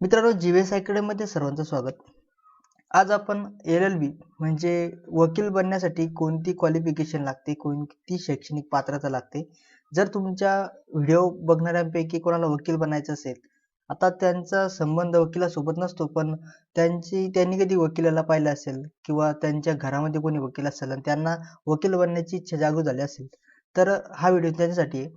मित्रांनो जीवेस अकॅडमीमध्ये सर्वांचं स्वागत. आज आपण एल एल बी म्हणजे वकील बनण्यासाठी कोणती क्वालिफिकेशन लागते कोणती शैक्षणिक पात्रता लागते? जर तुमच्या व्हिडिओ बघणाऱ्यांपैकी कोणाला वकील बनायचं असेल आता त्यांचा संबंध वकिलासोबत नसतो पण त्यांची त्यांनी कधी वकिलाला पाहिलं असेल किंवा त्यांच्या घरामध्ये कोणी वकील असेल आणि त्यांना वकील बनण्याची इच्छा जागृत झाली असेल तर हा व्हिडिओ त्यांच्यासाठी आहे.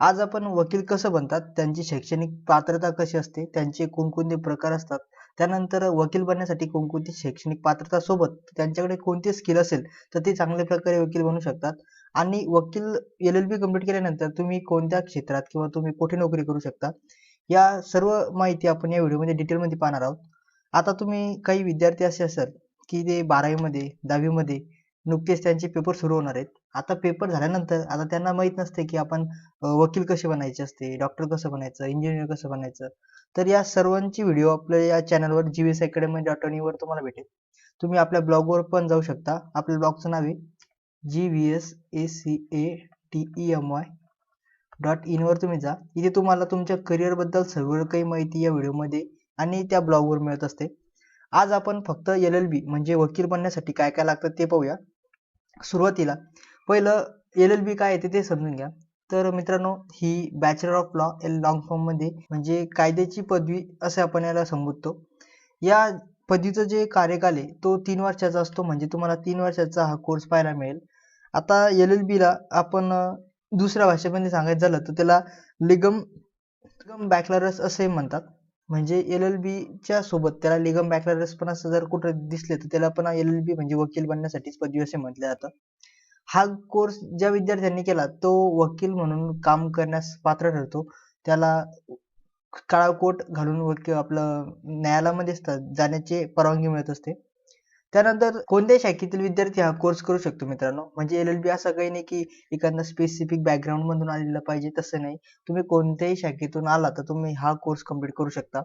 आज आपण वकील कसं बनतात? त्यांची शैक्षणिक पात्रता कशी असते? त्यांचे कोणकोणते प्रकार असतात? त्यानंतर वकील बनण्यासाठी कोणकोणती शैक्षणिक पात्रता सोबत त्यांच्याकडे कोणते स्किल असेल तर ते चांगल्या प्रकारे वकील बनू शकतात. आणि वकील एल एल बी कंप्लीट केल्यानंतर तुम्ही कोणत्या क्षेत्रात किंवा तुम्ही कुठे नोकरी करू शकता? या सर्व माहिती आपण या व्हिडिओमध्ये डिटेलमध्ये पाहणार आहोत. आता तुम्ही काही विद्यार्थी असे असाल की ते बारावीमध्ये दहावीमध्ये नुकतेच त्यांचे पेपर सुरू होणार आहेत. आता पेपर झाल्यानंतर आता त्यांना माहीत नसते की आपण वकील कसे बनायचे असते डॉक्टर कसं बनायचं इंजिनियर कसं बनायचं. तर या सर्वांची व्हिडिओ आपल्या या चॅनलवर जी एस अकॅडमी डॉट वर तुम्हाला भेटेल. तुम्ही आपल्या ब्लॉगवर पण जाऊ शकता. आपल्या ब्लॉगचं नाव आहे G V S A C A T E M Y dot इनवर तुम्ही जा. इथे तुम्हाला तुमच्या करिअरबद्दल सर्व काही माहिती या व्हिडिओमध्ये आणि त्या ब्लॉगवर मिळत असते. आज आपण फक्त एल एल बी म्हणजे वकील बनण्यासाठी काय काय लागतं ते पाहूया. सुरुवातीला पहिलं एल एल बी काय येते ते समजून घ्या. तर मित्रांनो ही bachelor of law L long फॉर्ममध्ये म्हणजे कायद्याची पदवी असे आपण याला संबोधतो. या पदवीचं जे कार्यकाल आहे तो तीन वर्षाचा असतो. म्हणजे तुम्हाला तीन वर्षाचा हा कोर्स पाहायला मिळेल. आता एल एल बीला आपण दुसऱ्या भाषेमध्ये सांगायचं झालं तर त्याला लिगम लिगम बॅकलरस असे म्हणतात. म्हणजे एल एल बीच्या सोबत त्याला लिगम बॅकलरस पण असं जर कुठं दिसले तर त्याला पण एल एल बी म्हणजे वकील बनण्यासाठीच पदवी असे म्हटलं जातं. हा कोर्स ज्या विद्यार्थ्यांनी केला तो वकील म्हणून काम करण्यास पात्र ठरतो. त्याला काळा कोट घालून वकील आपलं न्यायालयामध्ये जाण्याची परवानगी मिळत असते. त्यानंतर कोणत्याही शाखेतील विद्यार्थी हा कोर्स करू शकतो मित्रांनो. म्हणजे एल एल बी असं काही नाही की एखादा स्पेसिफिक बॅकग्राऊंड मधून आलेलं पाहिजे तसं नाही. तुम्ही कोणत्याही शाखेतून आला तर तुम्ही हा कोर्स कंप्लीट करू शकता.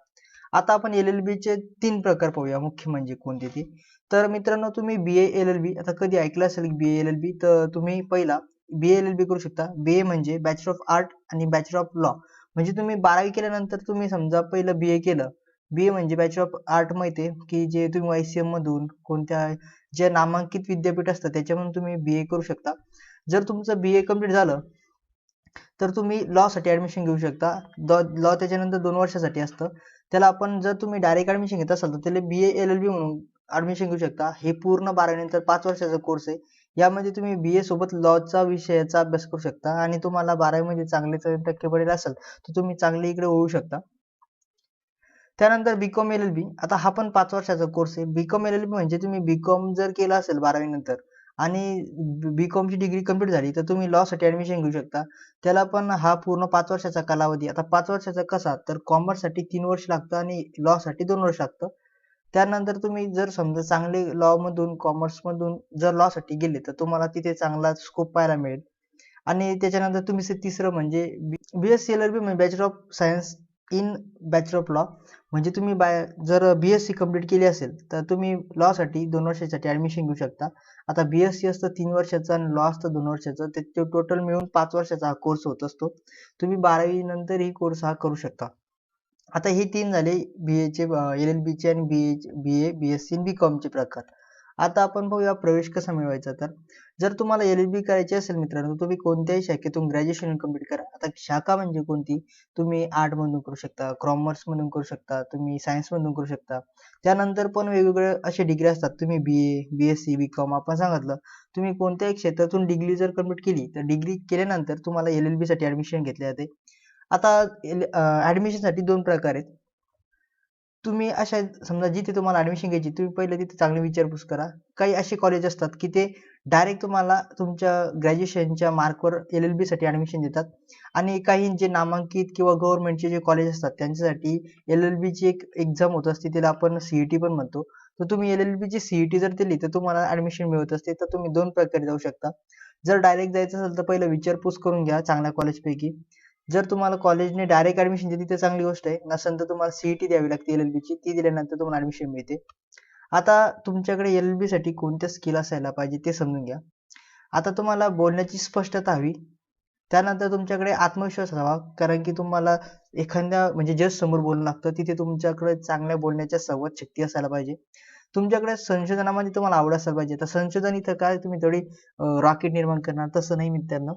आता आपण एल एल चे तीन प्रकार पाहूया. मुख्य म्हणजे कोणते ते? तर मित्रांनो तुम्ही बी एल एल बी आता कधी ऐकलं असेल बी एल एल बी तर तुम्ही पहिला बी एल एल बी करू शकता. बी ए म्हणजे बॅचलर ऑफ आर्ट आणि बॅचलर ऑफ लॉ म्हणजे तुम्ही बारावी केल्यानंतर तुम्ही समजा पहिलं बी ए केलं. बी ए म्हणजे बॅचलर ऑफ आर्ट माहिती आहे की जे तुम्ही वाय सी एम मधून कोणत्या जे नामांकित विद्यापीठ असतं त्याच्यामधून तुम्ही बी ए करू शकता. जर तुमचं बी ए कंप्लीट झालं तर तुम्ही लॉ साठी ऍडमिशन घेऊ शकता. लॉ त्याच्यानंतर दोन वर्षासाठी असतं. त्याला आपण जर तुम्ही डायरेक्ट ऍडमिशन घेत असाल तर त्याला बी एल एल बी म्हणून ऍडमिशन घेऊ शकता. हे पूर्ण बारावीनंतर पाच वर्षाचा कोर्स आहे. यामध्ये तुम्ही बी ए सोबत लॉचा विषयाचा अभ्यास करू शकता आणि तुम्हाला बारावीमध्ये चांगले टक्के पडेल असेल तर तुम्ही चांगले इकडे होऊ शकता. त्यानंतर बीकॉम एल एल बी आता हा पण पाच वर्षाचा कोर्स आहे. बीकॉम एल एल बी म्हणजे तुम्ही बीकॉम जर केला असेल बारावी नंतर आणि बी ची डिग्री कंप्लीट झाली तर तुम्ही लॉ साठी ऍडमिशन घेऊ शकता. त्याला पण हा पूर्ण पाच वर्षाचा कालावधी. आता पाच वर्षाचा कसा? तर कॉमर्ससाठी तीन वर्ष लागतं आणि लॉ साठी दोन वर्ष लागतं. त्यानंतर तुम्ही जर समजा चांगले लॉ मधून कॉमर्स मधून जर लॉ साठी गेले तर तुम्हाला तिथे चांगला स्कोप पाहायला मिळेल. आणि त्याच्यानंतर तुम्ही तिसरं म्हणजे बीएससी एल आर बी म्हणजे bachelor of science in bachelor of law म्हणजे तुम्ही बाय जर बीएससी कंप्लीट केली असेल तर तुम्ही लॉ साठी दोन वर्षासाठी ऍडमिशन घेऊ शकता. आता बीएससी असतं तीन वर्षाचं आणि लॉ असतं दोन वर्षाचं. ते टोटल मिळून पाच वर्षाचा हा कोर्स होत असतो. तुम्ही बारावी नंतर ही कोर्स हा करू शकता. आता हे तीन झाले बी एचे एल एल बीचे आणि बी A B A B S C बी कॉमचे प्रकार. आता आपण पाहूया प्रवेश कसा मिळवायचा तर. जर तुम्हाला एल एल बी करायची असेल मित्रांनो तुम्ही कोणत्याही शाखेतून ग्रॅज्युएशन कंप्लीट करा. आता शाखा म्हणजे कोणती? तुम्ही आर्ट मधून करू शकता कॉमर्स मधून करू शकता तुम्ही सायन्स मधून करू शकता. त्यानंतर पण वेगवेगळे असे डिग्री असतात. तुम्ही B A B S C B com आपण सांगितलं. तुम्ही कोणत्याही क्षेत्रातून डिग्री जर कंप्लीट केली तर डिग्री केल्यानंतर तुम्हाला एल एल बी साठी ऍडमिशन घेतले जाते. आता ऍडमिशनसाठी दोन प्रकार आहेत. तुम्ही अशा समजा जिथे तुम्हाला ऍडमिशन घ्यायची तुम्ही पहिले तिथे चांगली विचारपूस करा. काही असे कॉलेज असतात की ते डायरेक्ट तुम्हाला तुमच्या ग्रॅज्युएशनच्या मार्कवर एल एल बीसाठी साठी ऍडमिशन देतात. आणि काही जे नामांकित किंवा गव्हर्नमेंटचे जे कॉलेज असतात त्यांच्यासाठी एल एल ची एक एक्झाम होत असते तिला आपण सीईटी पण म्हणतो. तर तुम्ही एल एल ची सीईटी जर दिली तर तुम्हाला ऍडमिशन मिळत असते. तर तुम्ही दोन प्रकारे जाऊ शकता. जर डायरेक्ट जायचं असेल तर पहिलं विचारपूस करून घ्या चांगल्या कॉलेज पैकी. जर तुम्हाला कॉलेजने डायरेक्ट ऍडमिशन दिली तर चांगली गोष्ट आहे. नसेल तर तुम्हाला सीईटी द्यावी लागते एल ची. ती दिल्यानंतर तुम्हाला ऍडमिशन मिळते. आता तुमच्याकडे एल बी साठी कोणत्या स्किल असायला पाहिजे ते समजून घ्या. आता तुम्हाला बोलण्याची स्पष्टता हवी. त्यानंतर तुमच्याकडे आत्मविश्वास हवा कारण की तुम्हाला एखाद्या म्हणजे जज समोर बोलणं लागतं तिथे तुमच्याकडे चांगल्या बोलण्याच्या संवाद शक्ती असायला पाहिजे. तुमच्याकडे संशोधनामध्ये तुम्हाला आवड असायला पाहिजे. तर संशोधन इथं काय तुम्ही थोडी रॉकेट निर्माण करणार तसं नाही मित्रांनो.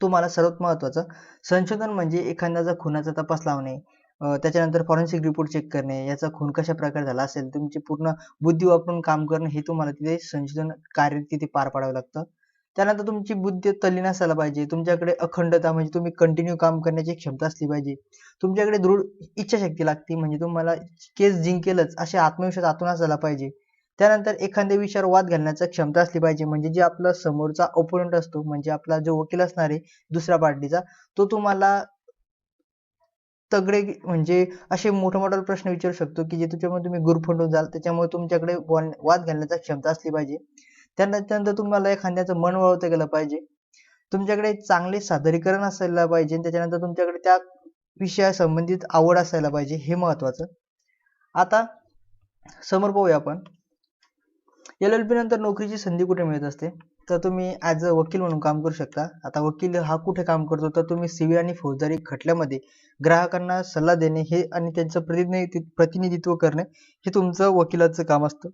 तुम्हाला सर्वात महत्वाचं संशोधन म्हणजे एखाद्याचा खुनाचा तपास लावणे त्याच्यानंतर फॉरेन्सिक रिपोर्ट चेक करणे याचा खून कशा प्रकारे झाला असेल तुमची पूर्ण बुद्धी वापरून काम करणं हे तुम्हाला तिथे संशोधन कार्य तिथे पार पाडावं लागतं. त्यानंतर तुमची बुद्धी तल्लीन असायला पाहिजे तुमच्याकडे अखंडता म्हणजे तुम्ही कंटिन्यू काम करण्याची क्षमता असली पाहिजे तुमच्याकडे दृढ इच्छाशक्ती लागते म्हणजे तुम्हाला केस जिंकेलच असे आत्मविश्वास आतून असायला पाहिजे. त्यानंतर एखाद्या विषयावर वाद घालण्याची क्षमता असली पाहिजे. म्हणजे जे आपला समोरचा ओपोनंट असतो म्हणजे आपला जो वकील असणार आहे दुसऱ्या पार्टीचा तो तुम्हाला तगडे म्हणजे असे मोठे मोठे प्रश्न विचारू शकतो की जे तुमच्यामध्ये तुम्ही गुरफंडून जाल त्याच्यामुळे तुमच्याकडे वाद घालण्याची क्षमता असली पाहिजे. त्यानंतर तुम्हाला एखाद्याचं मन वळवता गेलं पाहिजे. तुमच्याकडे चांगले सादरीकरण असायला पाहिजे त्याच्यानंतर तुमच्याकडे त्या विषया संबंधित आवड असायला पाहिजे. हे महत्वाचं आता समोर पाहूया आपण. एल एल पी नंतर नोकरीची संधी कुठे मिळत असते? तर तुम्ही ॲज अ वकील म्हणून काम करू शकता. आता वकील हा कुठे काम करतो? तर तुम्ही सिव्हिल आणि फौजदारी खटल्यामध्ये ग्राहकांना सल्ला देणे हे आणि त्यांचं प्रतिनिधित्व प्रतिनिधित्व करणे हे तुमचं वकिलाचं काम असतं.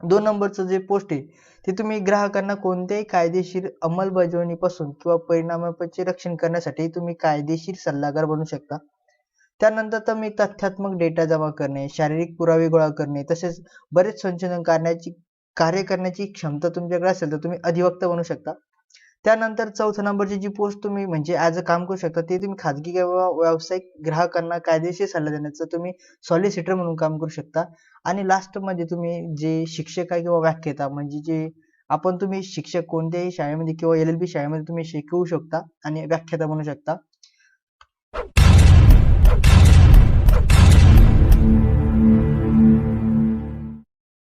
दोन नंबरचं जे पोस्ट आहे ते तुम्ही ग्राहकांना कोणत्याही कायदेशीर अंमलबजावणीपासून किंवा परिणामाचे रक्षण करण्यासाठी तुम्ही कायदेशीर सल्लागार बनू शकता. त्यानंतर तुम्ही तथ्यात्मक डेटा जमा करणे शारीरिक पुरावे गोळा करणे तसेच बरेच संशोधन करण्याची कार्य करण्याची क्षमता तुमच्याकडे असेल तर तुम्ही अधिवक्ता बनू शकता. त्यानंतर चौथ्या नंबरची जी पोस्ट तुम्ही म्हणजे ॲज अ काम करू शकता ते तुम्ही खाजगी किंवा व्यावसायिक ग्राहकांना कायदेशीर सल्ला देण्याचं तुम्ही सॉलिसिटर म्हणून काम करू शकता. आणि लास्टमध्ये तुम्ही जे शिक्षक आहे किंवा व्याख्याता म्हणजे जे आपण तुम्ही शिक्षक कोणत्याही शाळेमध्ये किंवा एल एल बी शाळेमध्ये तुम्ही शिकवू शकता आणि व्याख्याता बनू शकता.